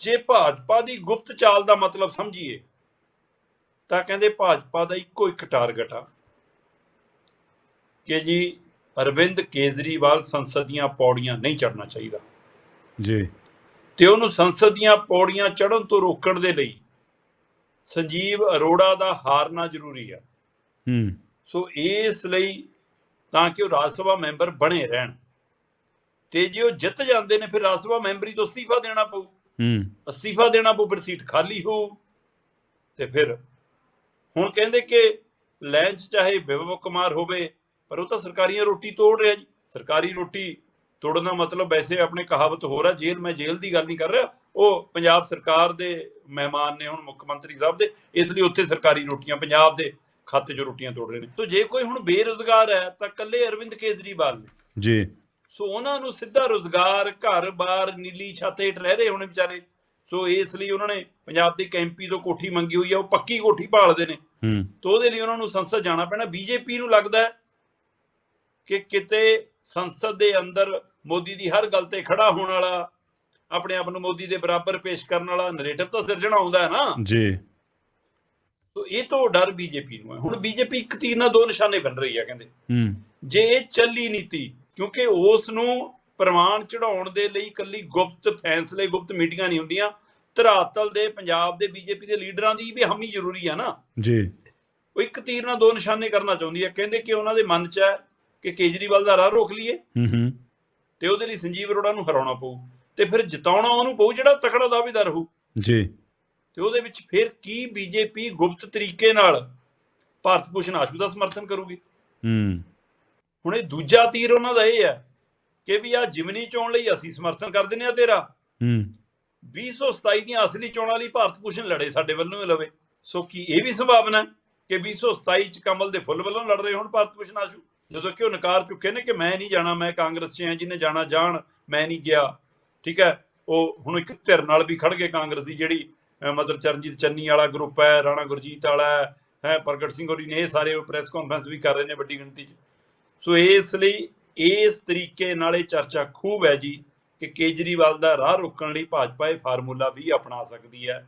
ਜੇ ਭਾਜਪਾ ਦੀ ਗੁਪਤ ਚਾਲ ਦਾ ਮਤਲਬ ਸਮਝੀਏ ਤਾਂ ਕਹਿੰਦੇ ਭਾਜਪਾ ਦਾ ਇੱਕੋ ਇੱਕ ਟਾਰਗੇਟ ਆ। ਕਿ ਜੀ ਅਰਵਿੰਦ ਕੇਜਰੀਵਾਲ ਸੰਸਦ ਦੀਆਂ ਪੌੜੀਆਂ ਨਹੀਂ ਚੜਨਾ ਚਾਹੀਦਾ। ਜੀ। ਤੇ ਉਹਨੂੰ ਸੰਸਦ ਦੀਆਂ ਪੌੜੀਆਂ ਚੜ੍ਹਨ ਤੋਂ ਰੋਕਣ ਦੇ ਲਈ ਸੰਜੀਵ ਅਰੋੜਾ ਦਾ ਹਾਰਨਾ ਜ਼ਰੂਰੀ ਆ। ਹੂੰ। ਸੋ ਇਸ ਲਈ ਤਾਂ ਕਿ ਉਹ ਰਾਜ ਸਭਾ ਮੈਂਬਰ ਬਣੇ ਰਹਿਣ। ਤੇ ਜੇ ਉਹ ਜਿੱਤ ਜਾਂਦੇ ਨੇ ਫਿਰ ਰਾਜ ਸਭਾ ਮੈਂਬਰੀ ਤੋਂ ਅਸਤੀਫਾ ਦੇਣਾ ਪਊ। ਹੂੰ। ਅਸਤੀਫਾ ਦੇਣਾ ਪਊ ਫਿਰ ਸੀਟ ਖਾਲੀ ਹੋ। ਤੇ ਫਿਰ ਹੁਣ ਕਹਿੰਦੇ ਕਿ ਲੈਂਚ ਚਾਹੇ ਵਿਭਵ ਕੁਮਾਰ ਹੋਵੇ ਪਰ ਉਹ ਤਾਂ ਸਰਕਾਰੀਆਂ ਰੋਟੀ ਤੋੜ ਰਿਹਾ ਜੀ। ਸਰਕਾਰੀ ਰੋਟੀ ਤੋੜਨ ਮਤਲਬ ਵੈਸੇ ਆਪਣੇ ਕਹਾਵਤ ਹੋ ਰਿਹਾ ਜੇਲ੍ਹ ਮੈਂ ਜੇਲ੍ਹ ਦੀ ਗੱਲ ਨਹੀਂ ਕਰ ਰਿਹਾ। ਉਹ ਪੰਜਾਬ ਸਰਕਾਰ ਦੇ ਮਹਿਮਾਨ ਨੇ ਹੁਣ ਮੁੱਖ ਮੰਤਰੀ ਸਾਹਿਬ ਦੇ ਇਸ ਲਈ ਉੱਥੇ ਸਰਕਾਰੀ ਰੋਟੀਆਂ ਪੰਜਾਬ ਦੇ ਖਾਤੇ 'ਚ ਰੋਟੀਆਂ ਤੋੜ ਰਹੇ ਨੇ। ਤੋ ਜੇ ਕੋਈ ਹੁਣ ਬੇਰੁਜ਼ਗਾਰ ਹੈ ਤਾਂ ਕੱਲੇ ਅਰਵਿੰਦ ਕੇਜਰੀਵਾਲ ਨੇ। ਜੀ। ਸੋ ਉਹਨਾਂ ਨੂੰ ਸਿੱਧਾ ਰੋਜ਼ਗਾਰ ਘਰ-ਬਾਰ ਨੀਲੀ ਛੱਤ ਹੇਠ ਰਹਿ ਰਹੇ ਹੋਣੇ ਵਿਚਾਰੇ। ਸੋ ਇਸ ਲਈ ਉਹਨਾਂ ਨੇ ਪੰਜਾਬ ਦੇ ਕੈਂਪੀ ਤੋਂ ਕੋਠੀ ਮੰਗੀ ਹੋਈ ਆ ਉਹ ਪੱਕੀ ਕੋਠੀ ਭਾਲਦੇ ਨੇ। ਹੂੰ। ਤੋਂ ਉਹਦੇ ਲਈ ਉਹਨਾਂ ਨੂੰ ਸੰਸਦ ਜਾਣਾ ਪੈਣਾ। ਬੀਜੇਪੀ ਨੂੰ ਲੱਗਦਾ ਕਿ ਕਿਤੇ ਸੰਸਦ ਦੇ ਅੰਦਰ ਮੋਦੀ ਦੀ ਹਰ ਗੱਲ ਤੇ ਖੜਾ ਹੋਣ ਵਾਲਾ ਆਪਣੇ ਆਪ ਨੂੰ ਮੋਦੀ ਦੇ ਬਰਾਬਰ ਪੇਸ਼ ਕਰਨ ਵਾਲਾ ਨੈਰੇਟਿਵ ਤਾਂ ਸਿਰਜਣਾ ਆਉਂਦਾ ਹੈ ਨਾ। ਜੀ। ਸੋ ਇਹ ਤੋਂ ਡਰ ਬੀਜੇਪੀ ਨੂੰ ਹੈ। ਹੁਣ ਬੀਜੇਪੀ ਇੱਕ ਤੀਰ ਨਾਲ ਦੋ ਨਿਸ਼ਾਨੇ ਬਣ ਰਹੀ ਹੈ ਕਹਿੰਦੇ। ਹੂੰ। ਜੇ ਇਹ ਚੱਲੀ ਨੀਤੀ ਕਿਉਂਕਿ ਉਸ ਨੂੰ ਪ੍ਰਮਾਣ ਚੜਾਉਣ ਦੇ ਲਈ ਕੱਲੀ ਗੁਪਤ ਫੈਸਲੇ ਗੁਪਤ ਮੀਟਿੰਗਾਂ ਨਹੀਂ ਹੁੰਦੀਆਂ। ਧਰਾਤਲ ਦੇ ਪੰਜਾਬ ਦੇ ਬੀਜੇਪੀ ਦੇ ਲੀਡਰਾਂ ਦੀ ਵੀ ਹਮੀ ਜ਼ਰੂਰੀ ਆ ਨਾ। ਜੀ। ਉਹ ਇੱਕ ਤੀਰ ਨਾਲ ਦੋ ਨਿਸ਼ਾਨੇ ਕਰਨਾ ਚਾਹੁੰਦੀ ਹੈ ਕਹਿੰਦੇ ਕਿ ਉਹਨਾਂ ਦੇ ਮਨ 'ਚ ਹੈ ਕਿ ਕੇਜਰੀਵਾਲ ਦਾ ਰਾਹ ਰੋਕ ਲਈਏ ਹੂੰ ਹੂੰ। ਤੇ ਉਹਦੇ ਲਈ ਸੰਜੀਵ ਅਰੋੜਾ ਨੂੰ ਹਰਾਉਣਾ ਪਊ। ਤੇ ਫਿਰ ਜਿਤਾਉਣਾ ਉਹਨੂੰ ਪਊ ਜਿਹੜਾ ਤਕੜਾ ਦਾਅਵੇਦਾਰ ਹੋਊ। ਜੀ। ਤੇ ਉਹਦੇ ਵਿੱਚ ਫਿਰ ਕੀ ਬੀਜੇਪੀ ਗੁਪਤ ਤਰੀਕੇ ਨਾਲ ਭਾਰਤ ਭੂਸ਼ਣ ਆਸ਼ੂ ਦਾ ਸਮਰਥਨ ਕਰੂਗੀ? ਹੂੰ। ਹੁਣ ਇਹ ਦੂਜਾ ਤੀਰ ਉਹਨਾਂ ਦਾ ਇਹ ਹੈ ਕਿ ਵੀ ਆ ਜਿਮਨੀ ਚੋਣ ਲਈ ਅਸੀਂ ਸਮਰਥਨ ਕਰ ਦਿੰਦੇ ਆ ਤੇਰਾ। ਹੂੰ। 2027 ਦੀਆਂ ਅਸਲੀ ਚੋਣਾਂ ਲਈ ਭਾਰਤ ਭੂਸ਼ਣ ਲੜੇ ਸਾਡੇ ਵੱਲੋਂ ਹੀ ਲਵੇ। ਸੋ ਕੀ ਇਹ ਵੀ ਸੰਭਾਵਨਾ ਕਿ 2027 ਚ ਕਮਲ ਦੇ ਫੁੱਲ ਵੱਲੋਂ ਲੜ ਰਹੇ ਹੋਣ ਭਾਰਤ ਭੂਸ਼ਣ ਆਸ਼ੂ? ਜਦੋਂ ਕਿ ਉਹ ਨਕਾਰ ਚੁੱਕੇ ਨੇ ਕਿ ਮੈਂ ਨਹੀਂ ਜਾਣਾ ਮੈਂ ਕਾਂਗਰਸ 'ਚ ਹਾਂ ਜਿਹਨੇ ਜਾਣਾ ਜਾਣ ਮੈਂ ਨਹੀਂ ਗਿਆ। ਠੀਕ ਹੈ? ਉਹ ਹੁਣ ਇੱਕ ਧਿਰ ਨਾਲ ਵੀ ਖੜ ਗਏ ਕਾਂਗਰਸ ਦੀ ਜਿਹੜੀ ਮਤਲਬ ਚਰਨਜੀਤ ਚੰਨੀ ਵਾਲਾ ਗਰੁੱਪ ਹੈ ਰਾਣਾ ਗੁਰਜੀਤ ਵਾਲਾ ਹੈ ਹੈ ਪ੍ਰਗਟ ਸਿੰਘ ਹੋਰੀ ਨੇ ਇਹ ਸਾਰੇ ਉਹ ਪ੍ਰੈਸ ਕਾਨਫਰੰਸ ਵੀ ਕਰ ਰਹੇ ਨੇ ਵੱਡੀ ਗਿਣਤੀ 'ਚ। ਸੋ ਇਸ ਲਈ ਇਸ ਤਰੀਕੇ ਨਾਲ ਇਹ ਚਰਚਾ ਖੂਬ ਹੈ ਜੀ ਕਿ ਕੇਜਰੀਵਾਲ ਦਾ ਰਾਹ ਰੋਕਣ ਲਈ ਭਾਜਪਾ ਇਹ ਫਾਰਮੂਲਾ ਵੀ ਅਪਣਾ ਸਕਦੀ ਹੈ।